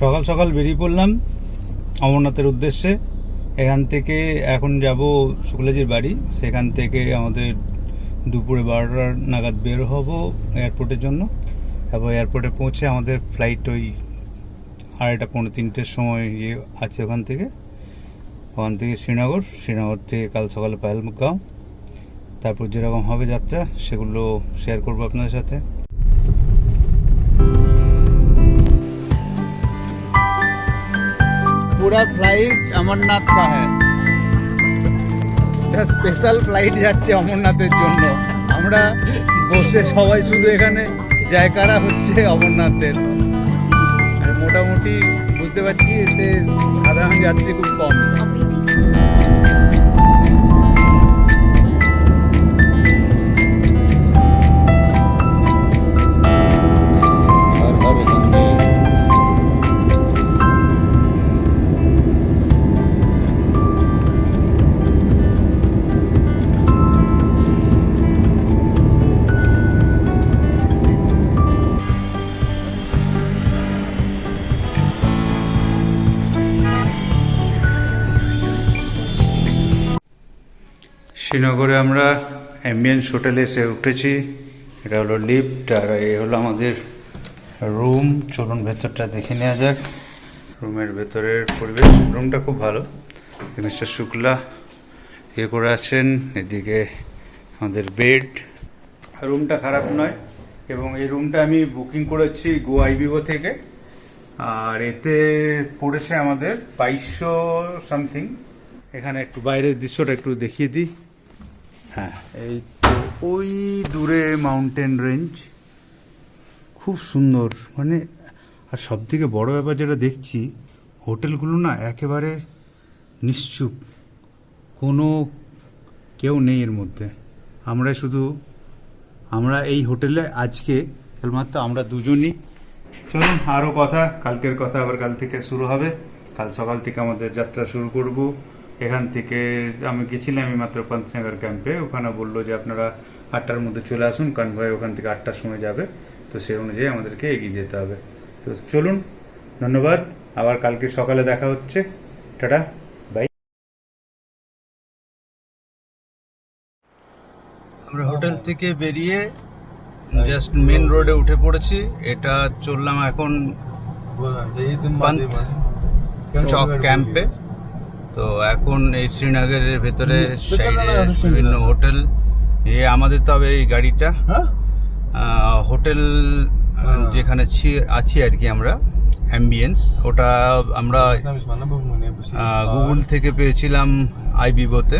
সকাল সকাল বেরিয়ে পড়লাম অমরনাথের উদ্দেশ্যে। এখান থেকে এখন যাব শুক্লাজির বাড়ি। সেখান থেকে আমাদের দুপুরে বারোটার নাগাদ বের হব এয়ারপোর্টের জন্য। তারপর এয়ারপোর্টে পৌঁছে আমাদের ফ্লাইট ওই আড়াইটা পৌনে তিনটের সময় ইয়ে আছে ওখান থেকে। ওখান থেকে শ্রীনগর। শ্রীনগর থেকে কাল সকালে পাহেলগাঁও তারপর যেরকম হবে যাত্রা সেগুলো শেয়ার করব আপনাদের সাথে। पूरा ফ্লাইট অমরনাথ কা হ্যায় স্পেশাল ফ্লাইট যাচ্ছে অমরনাথের জন্য। আমরা বসে সবাই শুধু এখানে জায়গাটা হচ্ছে অমরনাথের। মোটামুটি বুঝতে পারছি এতে সাধারণ যাত্রী খুব কম। শ্রীনগরে আমরা অ্যাম্বিয়েন্স হোটেলে এসে উঠেছি। এটা হলো লিফট আর এই হলো আমাদের রুম। চলুন ভেতরটা দেখে নেওয়া যাক। রুমের ভেতরের পরিবেশ, রুমটা খুব ভালো। মিস্টার শুক্লা ইয়ে করে আছেন, এদিকে আমাদের বেড। রুমটা খারাপ নয় এবং এই রুমটা আমি বুকিং করেছি গো আইবিও থেকে। আর এতে পড়েছে আমাদের বাইশশো সামথিং। এখানে একটু বাইরের দৃশ্যটা একটু দেখিয়ে দিই। হ্যাঁ। এই তো ওই দূরে মাউন্টেন রেঞ্জ খুব সুন্দর। মানে আর সব থেকে বড় ব্যাপার যেটা দেখছি, হোটেলগুলো না একেবারে নিশ্চুপ। কোনো কেউ নেই এর মধ্যে। আমরা শুধু, আমরা এই হোটেলে আজকে, কেবলমাত্র আমরা দুজনই। চলুন আরও কথা, কালকের কথা আবার কাল থেকে শুরু হবে। কাল সকাল থেকে আমাদের যাত্রা শুরু করব। এখান থেকে আমি গেছিলাম আমি মাত্র পান্তনগর ক্যাম্পে ওখানে বলল যে আপনারা আটটার মধ্যে চলে আসুন কনভয় ওখান থেকে আটটার সময় যাবে। তো সেই অনুযায়ী আমাদেরকে এগিয়ে যেতে হবে। তো চলুন ধন্যবাদ। আবার কালকে সকালে দেখা হচ্ছে। টাটা বাই আমরা হোটেল থেকে বেরিয়ে জাস্ট মেন রোডে উঠে পড়েছি। এটা চললাম এখন চক ক্যাম্পে তো এখন এই শ্রীনগরের ভেতরে সাইডে বিভিন্ন হোটেল এ আমাদের তবে এই গাড়িটা। হোটেল হ্যাঁ। যেখানে আছি আর কি আমরা অ্যাম্বিয়েন্স ওটা আমরা গুগল থেকে পেয়েছিলাম আইবিবোতে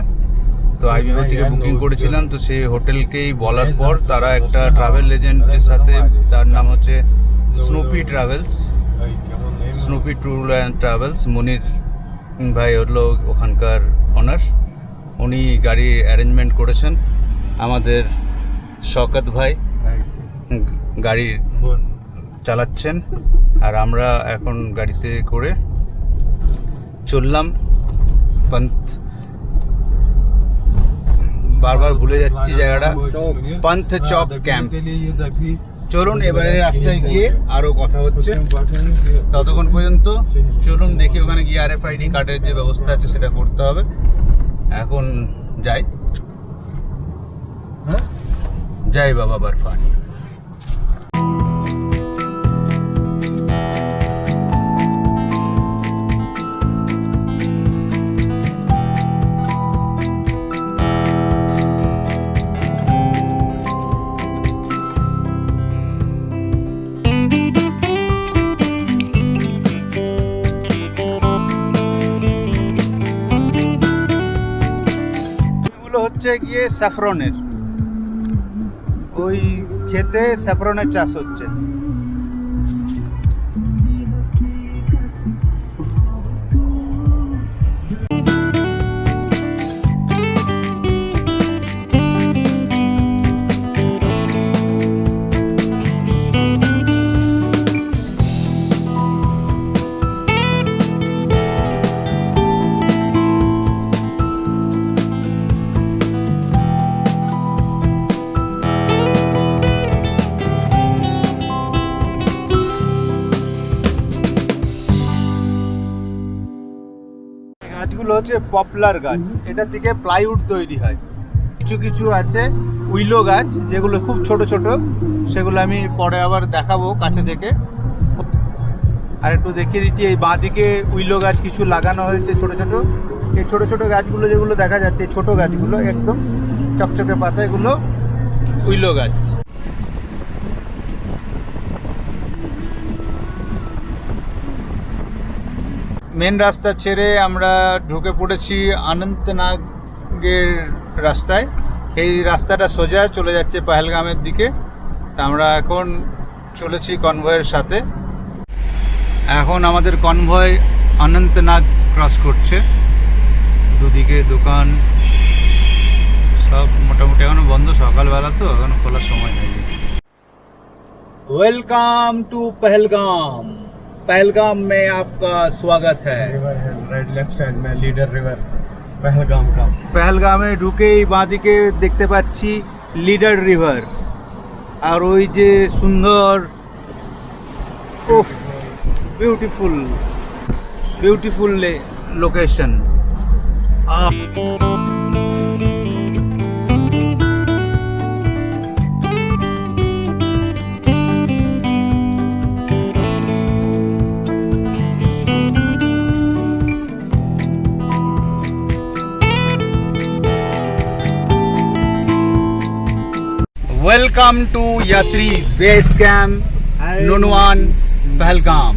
তো। আইবিবো থেকে বুকিং করেছিলাম তো সেই হোটেলকেই বলার পর তারা একটা ট্রাভেল এজেন্টের সাথে তার নাম হচ্ছে snoopy travels snoopy tour and travels Monir ভাই হলো ওখানকার অনার উনি গাড়ি অ্যারেঞ্জমেন্ট করেছেন। আমাদের শকত ভাই গাড়ি চালাচ্ছেন। আর আমরা এখন গাড়িতে করে চললাম। পন্থ বারবার ভুলে যাচ্ছি জায়গাটা। পান্থ চক ক্যাম্প। চলুন এবারে রাস্তায় গিয়ে আরও কথা হচ্ছে। ততক্ষণ পর্যন্ত চলুন দেখি ওখানে গিয়ে আর এফ আইডি কার্ডের যে ব্যবস্থা আছে সেটা করতে হবে। এখন যাই। হ্যাঁ? যাই বাবা বরফানি হচ্ছে গিয়ে স্যাফরনের। ওই খেতে স্যাফরনের চাষ হচ্ছে। হচ্ছে পপলার গাছ। এটা থেকে প্লাইউড তৈরি হয়। কিছু কিছু আছে উইলো গাছ, যেগুলো খুব ছোট ছোট। সেগুলো আমি পরে আবার দেখাবো কাছে থেকে। আর একটু দেখিয়ে দিচ্ছি, এই বাঁদিকে উইলো গাছ কিছু লাগানো হয়েছে ছোট ছোট। এই ছোট ছোট গাছগুলো যেগুলো দেখা যাচ্ছে ছোট গাছগুলো একদম চকচকে পাতা এগুলো উইলো গাছ। মেন রাস্তা ছেড়ে আমরা ঢুকে পড়েছি অনন্তনাগের রাস্তায়। এই রাস্তাটা সোজা চলে যাচ্ছে পাহেলগামের দিকে। তা আমরা এখন চলেছি কনভয়ের সাথে। এখন আমাদের কনভয় অনন্তনাগ ক্রস করছে। দুদিকে দোকান, সব মোটামুটি এখনও বন্ধ, সকালবেলা তো, এখনও খোলার সময় হয়নি। Welcome to Pahalgam. पहलगाम में आपका स्वागत है रिवर है राइट लेफ्ट साइड में लीडर रिवर पहलगाम का পেহেলগামে ঢুকেই বাঁদিকে দেখতে পাচ্ছি লিডার রিভার আর ওই যে সুন্দর উফ beautiful beautiful location welcome to Yatri's base camp Nunwan Pahalgam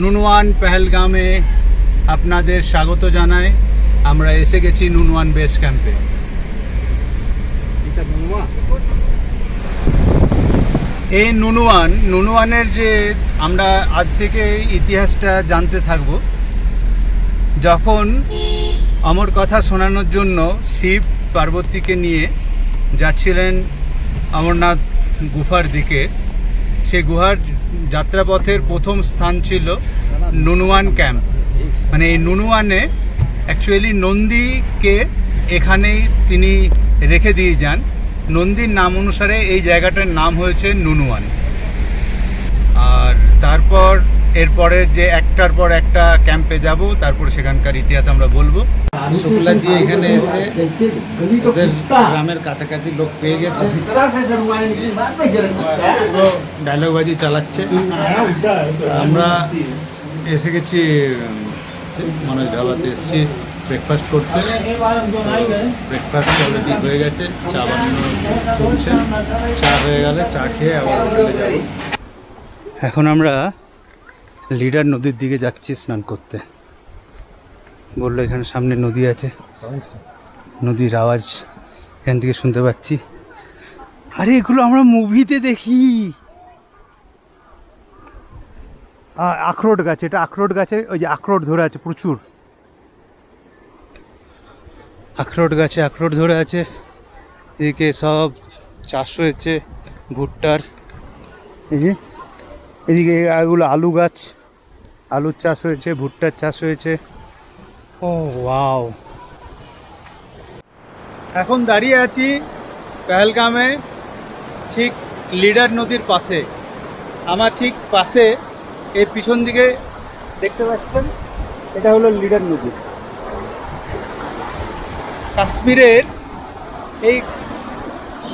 Nunwan পেহেলগামে আপনাদের স্বাগত জানাই। আমরা এসে গেছি নুনওয়ান বেস ক্যাম্পে এই নুনওয়ান নুনওয়ানের যে আমরা আজ থেকে ইতিহাসটা জানতে থাকব যখন অমর কথা শোনানোর জন্য শিব পার্বতীকে নিয়ে যাচ্ছিলেন অমরনাথ গুহার দিকে। সেই গুহার যাত্রাপথের প্রথম স্থান ছিল নুনুয়ান ক্যাম্প। মানে এই নুনুয়ানে অ্যাকচুয়ালি নন্দীকে এখানেই তিনি রেখে দিয়ে যান। নন্দীর নাম অনুসারে এই জায়গাটার নাম হয়েছে নুনুয়ান। আর তারপর এরপরের যে একটার পর একটা ক্যাম্পে যাব, তারপর সেখানকার ইতিহাস আমরা বলব। শুক্লাজি এখানে এসে ওদের গ্রামের কাছাকাছি লোক পেয়ে গেছে। ডায়লগবাজি চালাচ্ছে। আমরা এসে গেছি মানুষ ধাবাতে এসেছি ব্রেকফাস্ট করতে। ব্রেকফাস্ট অলরেডি হয়ে গেছে, চা বানানো চলছে। চা হয়ে গেলে চা খেয়ে আবার এখন আমরা লিডার নদীর দিকে যাচ্ছি স্নান করতে। বলল, এখানে সামনে নদী আছে। নদীর আওয়াজ এখান থেকে শুনতে পাচ্ছি। আরে, এগুলো আমরা মুভিতে দেখি। আখরোট গাছ, এটা আখরোট গাছে, ওই যে আখরোট ধরে আছে প্রচুর। আখরোট গাছে আখরোট ধরে আছে। এদিকে সব চাষ হয়েছে, ভুট্টার। এই যে এদিকে এগুলো আলু গাছ। আলুর চাষ হয়েছে, ভুট্টার চাষ হয়েছে। ও ওয়াও এখন দাঁড়িয়ে আছি পেহেলগামে, ঠিক লিডার নদীর পাশে। আমার ঠিক পাশে, এই পিছন দিকে দেখতে পাচ্ছেন, এটা হলো লিডার নদী। কাশ্মীরের এই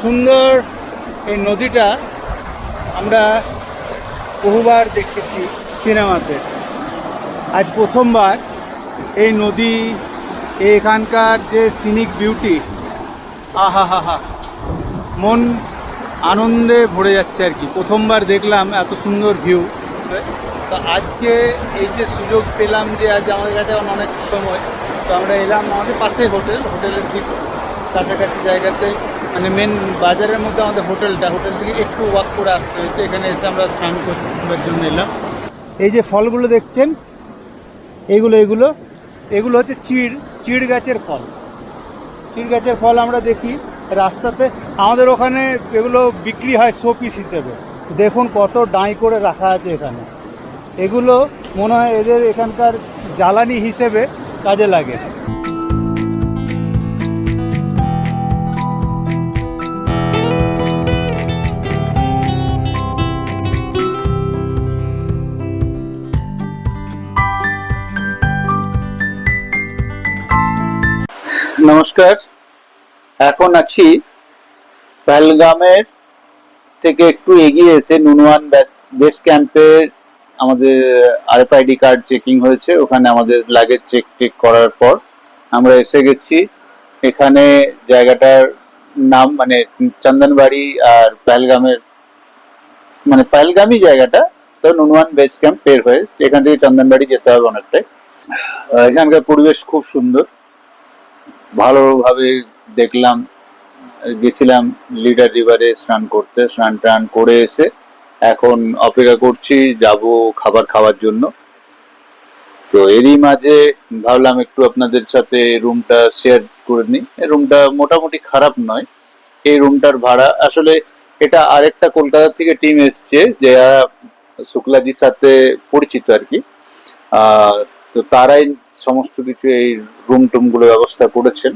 সুন্দর এই নদীটা আমরা বহুবার দেখেছি সিনেমাতে। আজ প্রথমবার এই নদী, এখানকার যে সিনিক বিউটি আহা হা হা মন আনন্দে ভরে যাচ্ছে আর কি। প্রথমবার দেখলাম এত সুন্দর ভিউ তো আজকে এই যে সুযোগ পেলাম যে আজ আমাদের কাছে অনেক সময়, তো আমরা এলাম আমাদের পাশে হোটেল, হোটেলের ঠিক কাছাকাছি জায়গাতে। মানে মেন বাজারের মধ্যে আমাদের হোটেলটা, হোটেল থেকে একটু ওয়াক করে আসতে হয়েছে। এখানে এসে আমরা স্নান করার জন্য এলাম। এই যে ফলগুলো দেখছেন এগুলো এগুলো এগুলো হচ্ছে চিড় চিড় গাছের ফল। চিড় গাছের ফল আমরা দেখি রাস্তাতে। আমাদের ওখানে এগুলো বিক্রি হয় শোপিস হিসেবে। দেখুন কত ডাঁই করে রাখা আছে এখানে। এগুলো মনে হয় এদের এখানকার জ্বালানি হিসেবে কাজে লাগে। নমস্কার। এখন আছি পহলগামের থেকে একটু এগিয়ে এসে নুনওয়ান বেস ক্যাম্পের আমাদের আরএফআইডি কার্ড চেকিং হয়েছে, ওখানে আমাদের লাগেজ চেক টেক করার পর আমরা এসে গেছি। এখানে জায়গাটার নাম মানে চন্দনবাড়ি আর পহলগামের মানে পহলগামই জায়গাটা, তো নুনওয়ান বেস ক্যাম্প পের হয়ে এখান থেকে চন্দনবাড়ি যেতে হবে অনেকটাই। এখানকার পরিবেশ খুব সুন্দর। ভালোভাবে দেখলাম, গেছিলাম লিডার রিভারে স্নান করতে, স্নান টান করে এসে এখন অপেক্ষা করছি যাব খাবার খাওয়ার জন্য। তো এরই মাঝে ভাবলাম একটু আপনাদের সাথে রুমটা শেয়ার করে নিই। রুমটা মোটামুটি খারাপ নয়, এই রুমটার ভাড়া আসলে এটা আরেকটা কলকাতা থেকে টিম এসছে যারা শুক্লাজির সাথে পরিচিত আর কি। তো তারাই সমস্ত কিছু এই রুম টুমগুলো ব্যবস্থা করেছেন।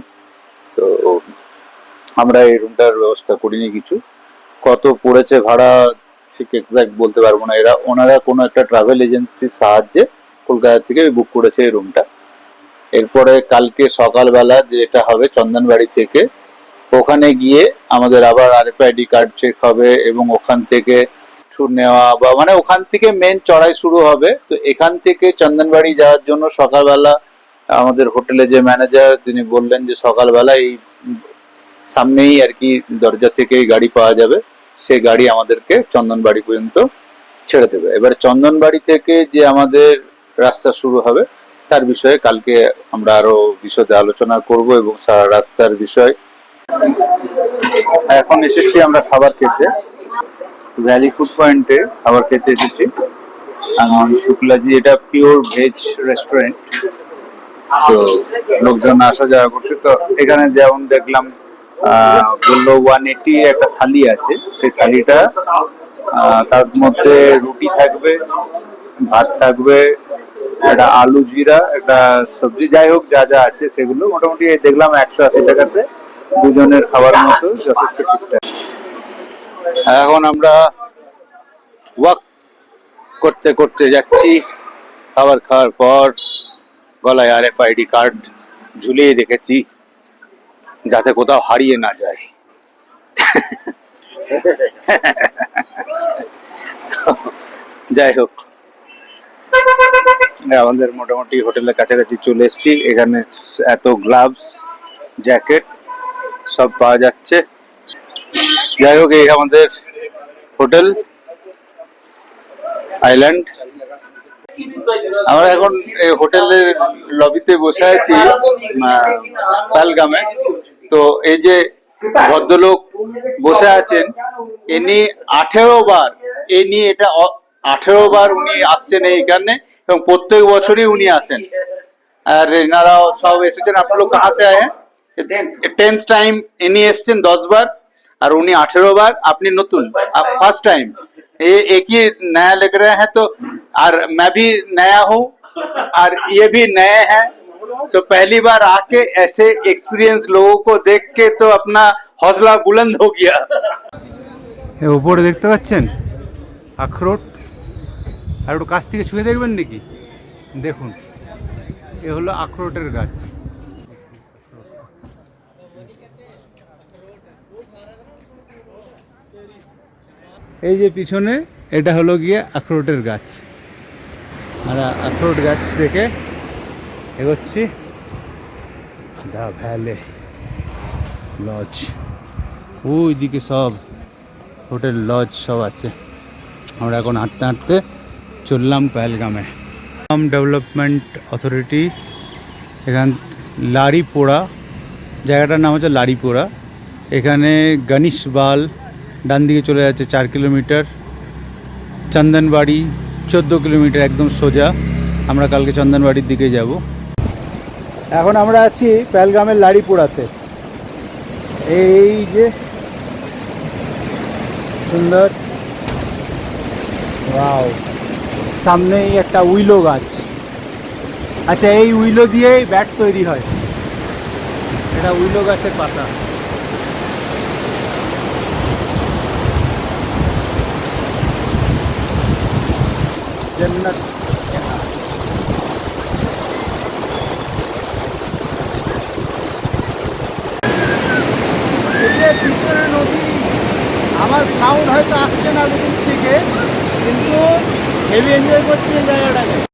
তো আমরা এই রুমটার ব্যবস্থা করিনি কিছু। কত পড়েছে ভাড়া ঠিক এক্সাক্ট বলতে পারব না। এরা, ওনারা কোনো একটা ট্রাভেল এজেন্সির সাহায্যে কলকাতা থেকে বুক করেছে এই রুমটা এরপরে কালকে সকালবেলা যেটা হবে চন্দনবাড়ি থেকে, ওখানে গিয়ে আমাদের আবার আরএফআইডি কার্ড চেক হবে এবং ওখান থেকে ট্যুর নেওয়া বা মানে ওখান থেকে মেন চড়াই শুরু হবে। তো এখান থেকে চন্দনবাড়ি যাওয়ার জন্য সকালবেলা আমাদের হোটেলে যে ম্যানেজার তিনি বললেন যে সকালবেলা এই সামনেই আর কি দরজা থেকেই গাড়ি পাওয়া যাবে। সে গাড়ি আমাদেরকে চন্দনবাড়ি পর্যন্ত ছেড়ে দেবে। এবার চন্দনবাড়ি থেকে যে আমাদের রাস্তা শুরু হবে, তার বিষয়ে কালকে আমরা আরও বিশদে আলোচনা করব এবং সারা রাস্তার বিষয়। এখন এসেছি আমরা খাবার খেতে। ভ্যালি ফুড পয়েন্টে খাবার খেতে এসেছি। এখন শুক্লাজি এটা পিওর ভেজ রেস্টুরেন্ট তো লোকজন আসা যাওয়া করছে। তো এখানে যেমন দেখলাম বলল ওয়ান এইটি একটা থালি আছে। সেই থালিটা তার মধ্যে রুটি থাকবে, ভাত থাকবে, একটা আলু জিরা, একটা সবজি। যাই হোক, যা যা আছে সেগুলো। মোটামুটি দেখলাম একশো আশি টাকাতে দুজনের খাবার মতো যথেষ্ট ঠিকঠাক। এখন আমরা ওয়াক করতে করতে যাচ্ছি। খাবার খাওয়ার পর গলায় আর এফ আইডি কার্ড ঝুলিয়ে রেখেছি যাতে কোথাও হারিয়ে না যায়। যাই হোক। আমাদের মোটামুটি হোটেলের কাছাকাছি চলে এসেছি। এখানে এত গ্লাভস জ্যাকেট সব পাওয়া যাচ্ছে। যাই হোক এই আমাদের হোটেল আইল্যান্ড। আমরা এখন এই হোটেলের লবিতে বসে আছি পালগামে তো এই যে ভদ্রলোক বসে আছেন ইনি আঠেরো বার ইনি এটা আঠেরো বার উনি আসছেন এইখানে এবং প্রত্যেক বছরই উনি আসেন। আর এনারাও সব এসেছেন আপনার লোক কাহা সে আয়ে টেন্থ টাইম ইনি এসছেন দশ বার। আর উনি আঠেরো বার আপনি নতুন फर्स्ट टाइम ये एक ही नया लग रहे हैं तो और मैं भी नया हूँ और ये भी नए हैं तो पहली बार आके ऐसे एक्सपीरियंस लोगों को देख के तो अपना हौसला बुलंद हो गया এ উপরে দেখতে পাচ্ছেন আখরোট আর একটু কাছ থেকে ছুঁয়ে দেখবেন নাকি দেখুন এ হলো আখরোটের গাছ এই যে পিছনে, এটা হলো গিয়ে আখরোটের গাছ। আর আখরোট গাছ থেকে এগোচ্ছি। The valley, lodge. ওইদিকে সব হোটেল, লজ সব আছে। আমরা এখন হাঁটতে হাঁটতে চললাম পেহেলগামে। ডেভেলপমেন্ট অথরিটি, এখান লারিপোড়া জায়গাটার নাম হচ্ছে লারিপোড়া এখানে গণেশ বাল ডান দিকে চলে যাচ্ছে চার কিলোমিটার। চন্দনবাড়ি চোদ্দ কিলোমিটার একদম সোজা। আমরা কালকে চন্দনবাড়ির দিকে যাব। এখন আমরা আছি পেহেলগামের লারিপোড়াতে এই যে সুন্দর। ওয়াও, সামনেই একটা উইলো গাছ। আচ্ছা এই উইলো দিয়েই ব্যাট তৈরি হয়। এটা উইলো গাছের পাতা। জন্নত পিছনে নদী, আমার সাউন্ড হয়তো আসছে না দুদিন থেকে, কিন্তু হেভি এনজয় করছি জায়গাটাকে।